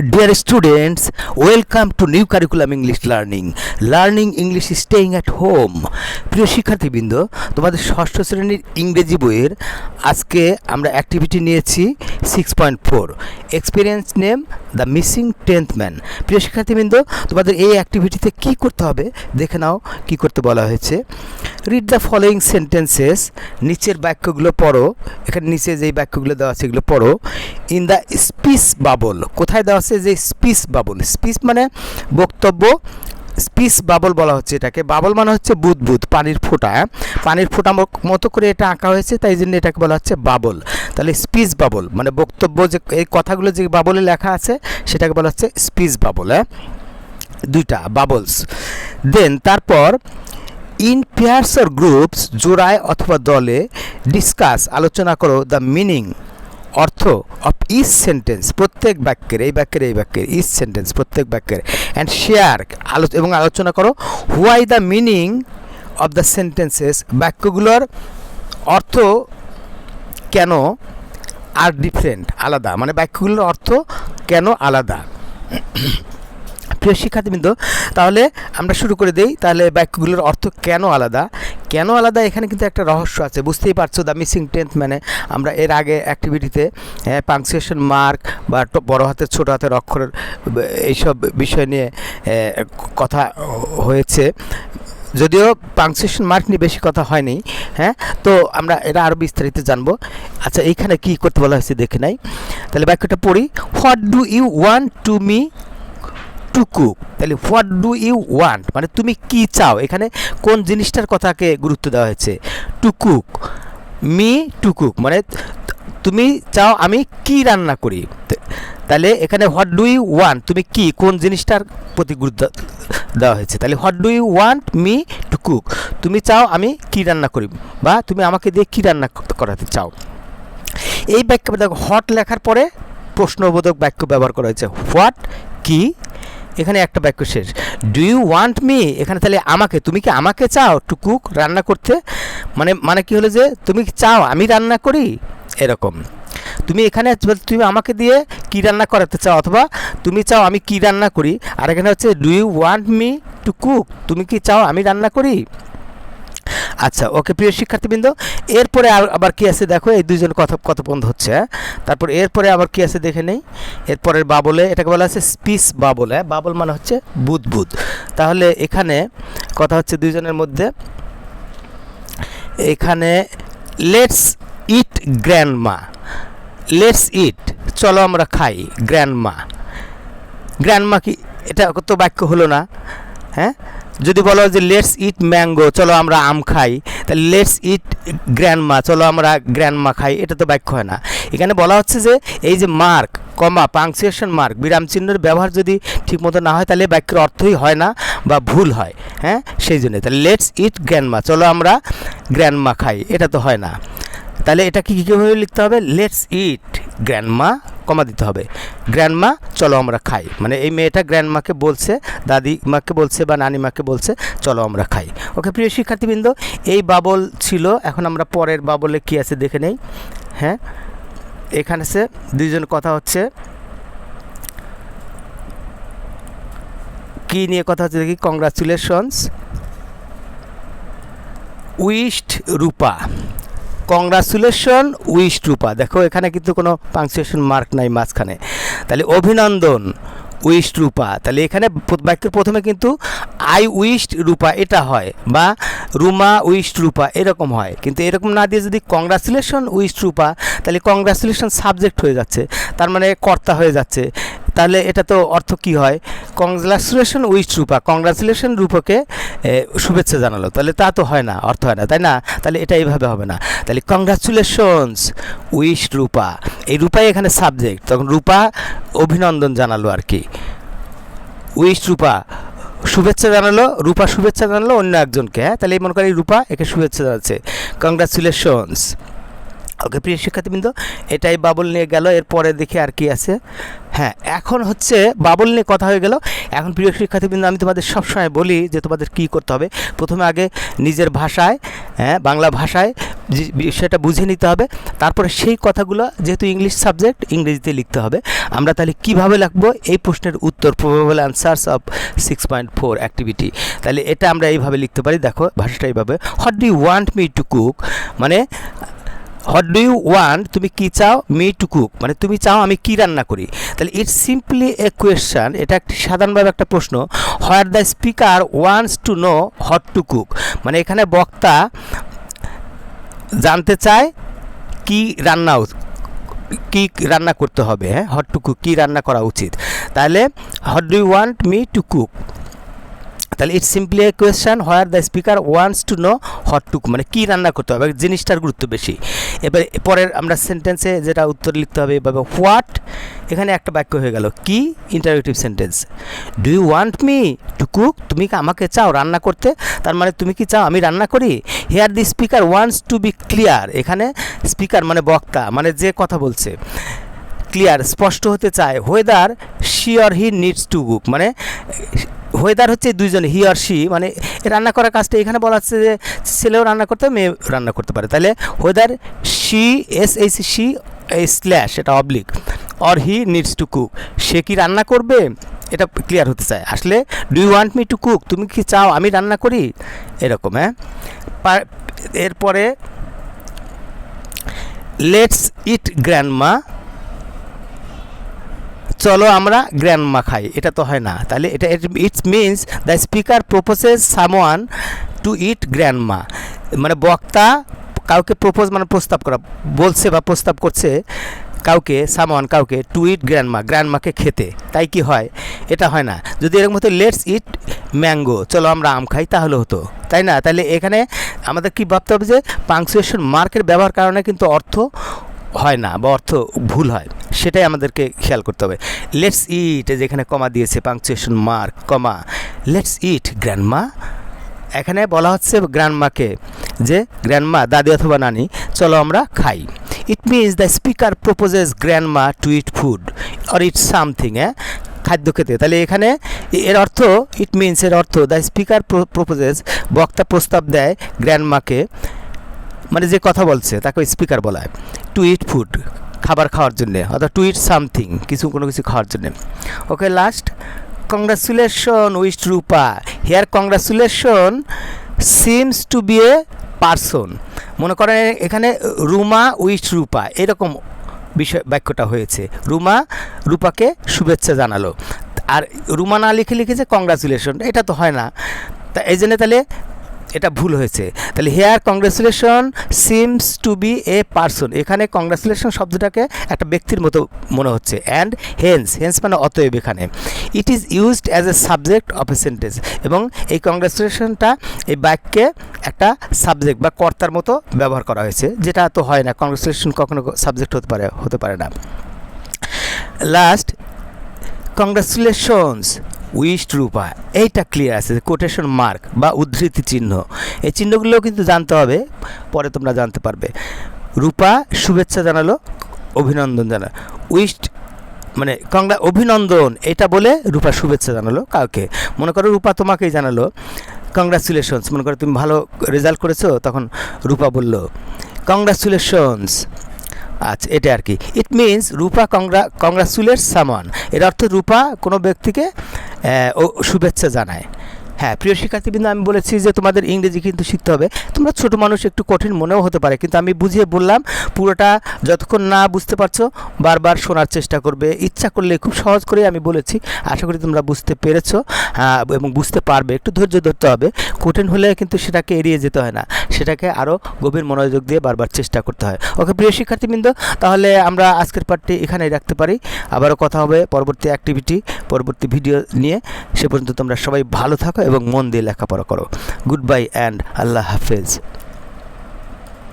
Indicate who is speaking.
Speaker 1: Dear students, welcome to new curriculum English learning. Learning English is staying at home. প্রিয় শিক্ষার্থীবৃন্দ তোমাদের ষষ্ঠ শ্রেণির ইংরেজি বইয়ের আজকে আমরা অ্যাক্টিভিটি নিয়েছি six point four experience name the missing tenth man প্রিয় শিক্ষার্থীবৃন্দ তোমাদের এই অ্যাক্টিভিটিতে কী করতে হবে? দেখে নাও কী করতে বলা হয়েছে। রিড দ্য ফলোয়িং সেন্টেন্সেস নিচের বাক্যগুলো পড়ো। এখানে নিচে যেই বাক্যগুলো দেওয়া আছে পড়ো। ইন দ্য স্পিচ বাবল কোথায় দেওয়া আছে যে স্পিচ বাবল। স্পিচ মানে বক্তব্য, স্পিচ বাবল বলা হচ্ছে এটাকে। বাবল মানে হচ্ছে বুদবুদ পানির ফোঁটা হ্যাঁ? পানির ফোঁটা মতো করে এটা আঁকা হয়েছে, তাই জন্য এটাকে বলা হচ্ছে বাবল। তাহলে স্পিচ বাবল মানে বক্তব্য যে, এই কথাগুলো যে বাবলে লেখা আছে, সেটাকে বলা হচ্ছে স্পিচ বাবল হ্যাঁ? দুইটা, বাবলস। দেন তারপর, ইন পেয়ার্স অর গ্রুপস, জোড়ায় অথবা দলে, ডিসকাস, আলোচনা করো দ্য মিনিং। অর্থ অফ ইচ সেন্টেন্স প্রত্যেক বাক্যের, এই বাক্যের এই বাক্যের ইচ সেন্টেন্স প্রত্যেক বাক্যের অ্যান্ড শেয়ার আলো, এবং আলোচনা করো why the meaning of the sentences বাক্যগুলোর অর্থ কেন আর ডিফারেন্ট আলাদা মানে বাক্যগুলোর অর্থ কেন আলাদা। প্রিয় শিক্ষার্থীবৃন্দ, তাহলে আমরা শুরু করে দেই, তাহলে বাক্যগুলোর অর্থ কেন আলাদা? কেন আলাদা? এখানে কিন্তু একটা রহস্য আছে। বুঝতেই পারছ দ্য মিসিং টেন্থ মানে আমরা এর আগে অ্যাক্টিভিটিতে পাংচুয়েশন মার্ক বা বড় হাতের, ছোট হাতের অক্ষরের এইসব বিষয় নিয়ে কথা হয়েছে। যদিও পাংচুয়েশন মার্ক নিয়ে বেশি কথা হয়নি হ্যাঁ তো আমরা এটা আরও বিস্তারিত জানব। আচ্ছা এইখানে কি করতে বলা হয়েছে দেখে নাই। তাহলে বাক্যটা পড়ি what do you want to me to cook তাহলে হোয়াট ডু ইউ ওয়ান্ট মানে তুমি কি চাও? এখানে কোন জিনিসটার কথাকে গুরুত্ব দেওয়া হয়েছে? To cook me to cook মানে তুমি চাও আমি কি রান্না করি? তাহলে এখানে হোয়াট ডু ইউ ওয়ান্ট তুমি কি, কোন জিনিসটার প্রতি গুরুত্ব দেওয়া হয়েছে? তাহলে what do you want me to cook তুমি চাও আমি কি রান্না করি? বা তুমি আমাকে দিয়ে কি রান্না করাতে চাও? এই বাক্য দেখো হট লেখার পরে প্রশ্নবোধক বাক্য ব্যবহার করা হয়েছে। হোয়াট কি এখানে একটা বাক্য শেষ। ডু ইউ ওয়ান্ট মি এখানে তাহলে আমাকে, তুমি কি আমাকে চাও টু কুক রান্না করতে? মানে মানে কি হলো যে, তুমি চাও আমি রান্না করি? এরকম। তুমি এখানে তুমি আমাকে দিয়ে কি রান্না করাতে চাও? অথবা তুমি চাও আমি কি রান্না করি? আর এখানে হচ্ছে do you want me to cook তুমি কি চাও আমি রান্না করি? আচ্ছা ওকে প্রিয় শিক্ষার্থীবৃন্দ, এরপরে আবার কি আছে? দেখো, এই দুইজন কথা কথোপকথন হচ্ছে? তারপর এরপরে আবার কি আছে দেখে নেই? এরপরের বাবলে, এটাকে বলা আছে স্পিস বাবল। হ্যাঁ বাবল মানে হচ্ছে বুদবুদ। তাহলে এখানে কথা হচ্ছে দুইজনের মধ্যে। এখানে let's eat grandma let's eat চলো আমরা খাই গ্র্যান্ডমা গ্র্যান্ডমা কি? এটা তো বাক্য হলো না। হ্যাঁ? যদি বলো যে লেটস ইট ম্যাঙ্গো চলো আমরা আম খাই তাহলে লেটস ইট গ্র্যান্ডমা চলো আমরা গ্র্যান্ডমা খাই, এটা তো বাক্য হয় না। এখানে বলা হচ্ছে যে এই যে মার্ক কমা পাংচুয়েশন মার্ক বিরাম চিহ্নের ব্যবহার যদি ঠিকমতো না হয়, তাহলে বাক্যের অর্থই হয় না বা ভুল হয় হ্যাঁ? সেই জন্য তাহলে লেটস ইট গ্র্যান্ডমা চলো আমরা গ্র্যান্ডমা খাই, এটা তো হয় না। তাহলে এটা কি কীভাবে লিখতে হবে? লেটস ইট গ্র্যান্ডমা কমা দিতে হবে। গ্র্যান্ডমা, চলো আমরা খাই। মানে এই মেয়েটা গ্র্যান্ডমাকে বলছে, দাদিমাকে বলছে বা নানিমাকে বলছে, চলো আমরা খাই। ওকে, প্রিয় শিক্ষার্থীবৃন্দ, এই বাবল ছিল, এখন আমরা পরের বাবলে কি আছে দেখে নেই। হ্যাঁ? এখানে সে দুইজন কথা হচ্ছে। কি নিয়ে কথা হচ্ছে দেখি? Congratulations wish Rupa. Congratulation wish Rupa. দেখো, এখানে কিন্তু কোনো পাংচুয়েশন মার্ক নাই মাঝখানে। তাহলে অভিনন্দন উইশ রূপা। তাহলে এখানে বাক্যের প্রথমে কিন্তু আই উইস্ট রূপা এটা হয় বা রুমা উইস্ট রূপা এরকম হয়। কিন্তু এরকম না দিয়ে যদি কংগ্রাচুলেশন উইস্ট রূপা, তাহলে কংগ্রাচুলেশন সাবজেক্ট হয়ে যাচ্ছে। তার মানে কর্তা হয়ে যাচ্ছে। তাহলে এটা তো অর্থ কি হয়? কংগ্রাচুলেশন উইস্ট রূপা কংগ্রাচুলেশন রূপকে শুভেচ্ছা জানালো। তাহলে তা তো হয় না, অর্থ হয় না, তাই না? তাহলে এটা এইভাবে হবে না। তাহলে কংগ্রাচুলেশনস উইশ রূপা এই রূপাই এখানে সাবজেক্ট তখন রূপা অভিনন্দন জানালো আর কি। উইশ রূপা শুভেচ্ছা জানালো, রূপা শুভেচ্ছা জানালো অন্য একজনকে হ্যাঁ? তাহলে এই মনে করি রূপা একে শুভেচ্ছা জানাচ্ছে। কংগ্রাচুলেশনস ওকে প্রিয় শিক্ষার্থীবৃন্দ, এটাই বাবল নিয়ে গেল, এরপরে দেখি আর কি আছে। হ্যাঁ এখন হচ্ছে বাবল নিয়ে কথা হয়ে গেল। এখন প্রিয় শিক্ষার্থীবৃন্দ, আমি তোমাদের সবসময় বলি যে তোমাদের কি করতে হবে। প্রথমে আগে নিজের ভাষায় হ্যাঁ বাংলা ভাষায় সেটা বুঝে নিতে হবে। তারপরে সেই কথাগুলো, যেহেতু ইংলিশ সাবজেক্ট, ইংরেজিতে লিখতে হবে। আমরা তাহলে কীভাবে লিখব? এই প্রশ্নের উত্তর probable answers of six point four activity তাহলে এটা আমরা এইভাবে লিখতে পারি। দেখো, ভাষাটা এইভাবে। What do want me to cook মানে হোয়াট ডু ইউ ওয়ান্ট তুমি কি চাও? মি টু কুক মানে তুমি চাও আমি কি রান্না করি? তাহলে ইটস সিম্পলি এ কোয়েশ্চান এটা একটি সাধারণভাবে একটা প্রশ্ন। Where the speaker wants to know what to cook মানে এখানে বক্তা জানতে চায় কি রান্না কি রান্না করতে হবে হ্যাঁ? হট টু কুক কী রান্না করা উচিত? তাহলে what do you want me to cook তাহলে it's simply a question where the speaker wants to know what to cook মানে কী রান্না করতে হবে জিনিসটার গুরুত্ব বেশি। এবার পরের আমরা সেন্টেন্সে যেটা উত্তর লিখতে হবে এভাবে হোয়াট এখানে একটা বাক্য হয়ে গেল, কি? Interrogative sentence do you want me to cook তুমি কি আমাকে চাও রান্না করতে? তার মানে তুমি কি চাও আমি রান্না করি? Here the speaker wants to be clear এখানে স্পিকার মানে বক্তা মানে যে কথা বলছে। ক্লিয়ার স্পষ্ট হতে চায়। Whether she or he needs to cook মানে ওয়েদার হচ্ছে দুইজন হি আর শি মানে রান্না করার কাজটা এখানে বলা হচ্ছে যে ছেলেও রান্না করতে মেয়ে রান্না করতে পারে। তাহলে whether she S H she slash এটা oblique or he needs to cook সে কি রান্না করবে? এটা ক্লিয়ার হতে চায়। আসলে do you want me to cook তুমি কি চাও আমি রান্না করি? এরকম হ্যাঁ? এরপরে লেটস ইট গ্র্যান্ডমা চলো আমরা গ্র্যান্ডমা খাই, এটা তো হয় না। তাহলে এটা it's means the speaker proposes someone to eat grandma মানে বক্তা কাউকে প্রপোজ মানে প্রস্তাব করা, বলছে বা প্রস্তাব করছে কাউকে সামওয়ান কাউকে টু ইট গ্র্যান্ডমা গ্র্যান্ডমাকে খেতে। তাই কি হয়? এটা হয় না। যদি এরকম হতো লেটস ইট ম্যাঙ্গো চলো আমরা আম খাই, তাহলে হতো। তাই না? তাহলে এখানে আমাদের কি ভাবতে হবে যে পাংচুয়েশন মার্কের ব্যবহার কারণে কিন্তু অর্থ হয় না বা অর্থ ভুল হয়, সেটাই আমাদেরকে খেয়াল করতে হবে। লেটস ইট যেখানে কমা দিয়েছে punctuation mark comma. Let's eat grandma এখানে বলা হচ্ছে গ্র্যান্ডমাকে যে গ্র্যান্ডমা দাদি অথবা নানি, চলো আমরা খাই। It means the speaker proposes grandma to eat food or eat something হ্যাঁ? খাদ্য খেতে। তাহলে এখানে এর অর্থ ইট মিনস এর অর্থ দ্য স্পিকার প্রপোজেস বক্তা প্রস্তাব দেয় গ্র্যান্ডমাকে মানে যে কথা বলছে, তাকে স্পিকার বলা হয়। টু ইট ফুড খাবার খাওয়ার জন্যে অর্থাৎ টু ইট সামথিং কিছু কোনো কিছু খাওয়ার জন্যে। Okay last congratulation with Rupa here congratulation seems to be a person মনে করেন এখানে রুমা উইথ রূপা, এরকম বিষয় বাক্যটা হয়েছে। রুমা রূপাকে শুভেচ্ছা জানালো। আর রুমা না লিখে লিখেছে কংগ্রাচুলেশন এটা তো হয় না। তা এই জন্য তাহলে এটা ভুল হয়েছে। তাহলে here congratulation seems to be a person এখানে কংগ্রেচুলেশন শব্দটাকে একটা ব্যক্তির মতো মনে হচ্ছে। অ্যান্ড হেন্স হেন্স মানে অতএব এখানে। It is used as a subject of a sentence এবং এই কংগ্রেচুলেশনটা এই বাক্যে একটা সাবজেক্ট বা কর্তার মতো ব্যবহার করা হয়েছে, যেটা তো হয় না। কংগ্রেচুলেশন কখনো সাবজেক্ট হতে পারে হতে পারে না। লাস্ট কংগ্রাচুলেশনস উইস্ট রূপা, এইটা ক্লিয়ার আছে কোটেশন মার্ক বা উদ্ধৃতি চিহ্ন। এই চিহ্নগুলোও কিন্তু জানতে হবে, পরে তোমরা জানতে পারবে। রূপা, শুভেচ্ছা জানালো, অভিনন্দন জানা উইস্ট মানে কংগ্রা, অভিনন্দন, এটা বলে রূপা শুভেচ্ছা জানালো কাউকে। মনে করো রূপা তোমাকেই জানালো, কংগ্রাচুলেশনস মনে করো তুমি ভালো রেজাল্ট করেছ, তখন রূপা বলল, কংগ্রাচুলেশনস আচ্ছা এটা আর কি। ইট মিনস রূপা কংগ্রা কংগ্রাচুলেট সামান এর অর্থ রূপা কোনো ব্যক্তিকে ও শুভেচ্ছা জানায়। হ্যাঁ প্রিয় শিক্ষার্থীবৃন্দ, আমি বলেছি যে তোমাদের ইংরেজি কিন্তু শিখতে হবে। তোমরা ছোট মানুষ, একটু কঠিন মনেও হতে পারে, কিন্তু আমি বুঝিয়ে বললাম, পুরোটা যতক্ষণ না বুঝতে পারছ, বারবার শোনার চেষ্টা করবে। ইচ্ছা করলে, খুব সহজ করে আমি বলেছি, আশা করি তোমরা বুঝতে পেরেছ এবং বুঝতে পারবে। একটু ধৈর্য ধরতে হবে। কঠিন হলে কিন্তু সেটাকে এড়িয়ে যেতে হয় না। সেটাকে আরও গভীর মনোযোগ দিয়ে বারবার চেষ্টা করতে হয়। ওকে, প্রিয় শিক্ষার্থীবৃন্দ, তাহলে আমরা আজকের পার্টটি এখানেই রাখতে পারি। আবারও কথা হবে পরবর্তী অ্যাক্টিভিটি পরবর্তী ভিডিও নিয়ে। সে পর্যন্ত তোমরা সবাই ভালো থাকো এবং মন দিয়ে লেখাপড়া করো। গুড বাই অ্যান্ড আল্লাহ হাফেজ।